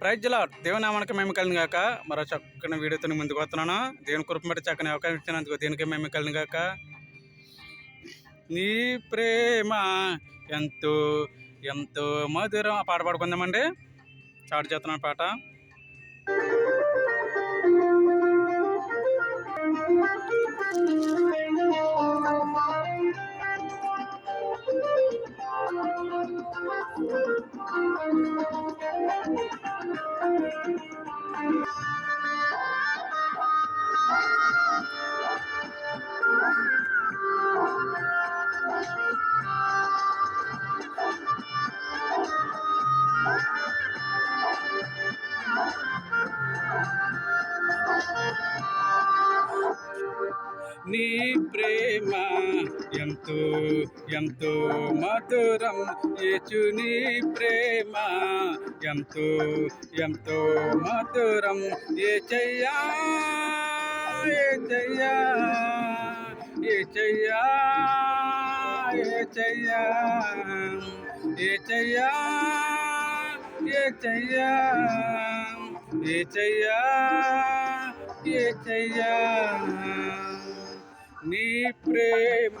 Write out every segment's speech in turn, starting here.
ప్రైజ్లా దేవునామానికి మేము కలిగిన గాక మరో చక్కని వీడియోతో ముందుకు వస్తున్నాను దేవుని కృపమటి చక్కని అవకాశం ఇచ్చినందుకు దీనికి మేము కలిగిన గాక. నీ ప్రేమ ఎంతో ఎంతో మధురం. ఆ పాట పాడుకుందామండి. చాటు చేస్తున్నాను పాట. నీ ప్రేమ ఎంతో ఎంతో మధురం యేచు నీ ప్రేమ ఎంతో ఎంతో మధురం ఏ చెయ్యా ఏ చెయ్యా ఏ చెయ్యా ఏ చెయ్యా ఏ చెయ్యా ఏ చెయ్యా ఏ చెయ్యా ఏ చెయ్యా నీ ప్రేమ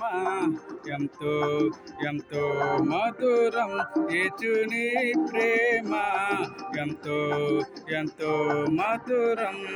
ఎంతో ఎంతో మధురం. ఏచు నీ ప్రేమ ఎంతో ఎంతో మధురం.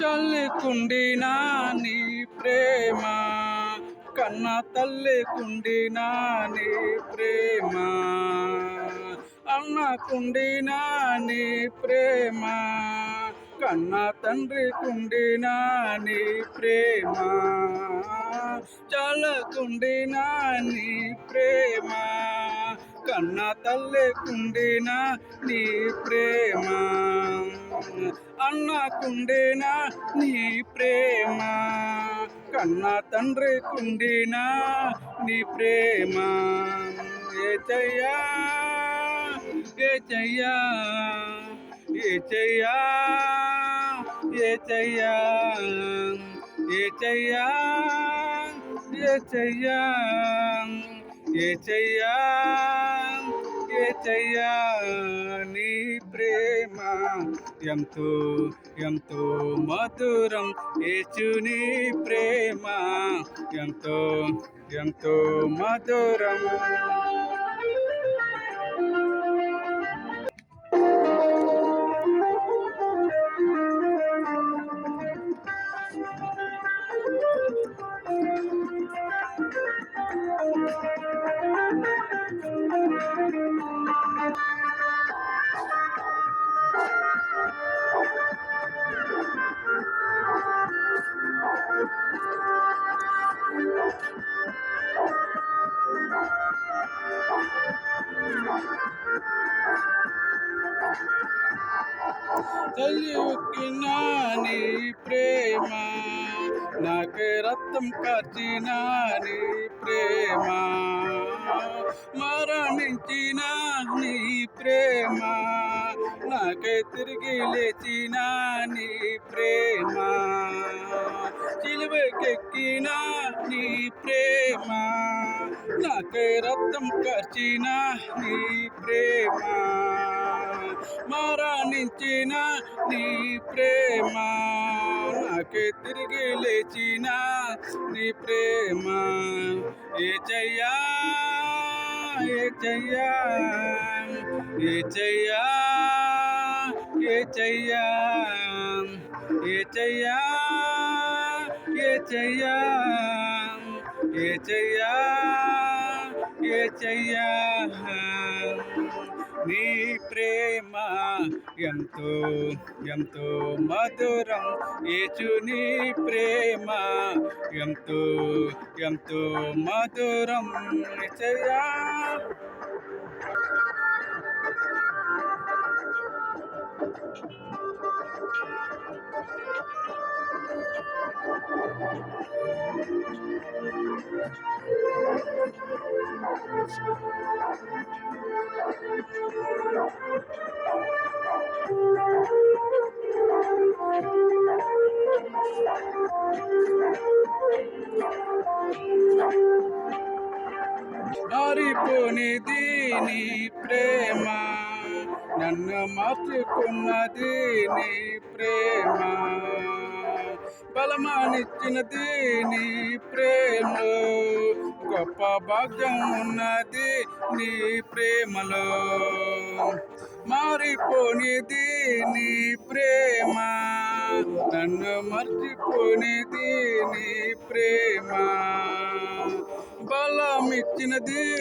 చల్లుకుండినా నీ ప్రేమ కన్న తల్లికుండినా నీ ప్రేమ అన్నకుండినా నీ ప్రేమ కన్న తండ్రి కుండినా నీ ప్రేమ చల్లకుండినా నీ ప్రేమ కన్న తల్లికుండిన నీ ప్రేమ? అన్నకుండిన నీ ప్రేమ? కన్న తండ్రి కుండిన నీ ప్రేమ? ఏ చెయ్యా? ఏ చెయ్యా? ఏ చెయ్యా? ఏ చెయ్యా? ఏ చెయ్యా? ఏ చెయ్యా? ఏ చెయ్యా? ఏ చెయ్యా నీ ప్రేమ ఎంతో ఎంతో మధురం. ఏచు నీ ప్రేమ ఎంతో ఎంతో మధురం. తల్లి నీ ప్రేమ. నాకు రక్తం కార్చిన నీ ప్రేమ. మరణించిన నీ ప్రేమ. నాకే తిరిగి లేచిన నీ ప్రేమ. చిలువకెక్కిన నీ ప్రేమ. నాకే రక్తం కార్చిన నీ ప్రేమ. మరణించిన నీ ప్రేమ నాకే తిరిగి లేచిన నీ ప్రేమ. ఏ చెయ్యా ఏ చెయ్యా ఏ చెయ్యా ఏ చెయ్యా ఏ చెయ్యా ఏ చెయ్యా ఏ చెయ్యా ఏ చెయ్యా. నీ ప్రేమ ఎంతో ఎంతో మధురం. యేచు నీ ప్రేమ ఎంతో ఎంతో మధురం. నిశ్చయా మారిపోనిది నీ ప్రేమ నన్ను మార్చుకున్నది నీ ప్రేమ. బలమానిచ్చినది నీ ప్రేమలో. గొప్ప భాగ్యం ఉన్నది నీ ప్రేమలో. మారిపోనిది నీ ప్రేమ. నన్ను మర్చిపోనిది నీ ప్రేమ. బలమిచ్చినది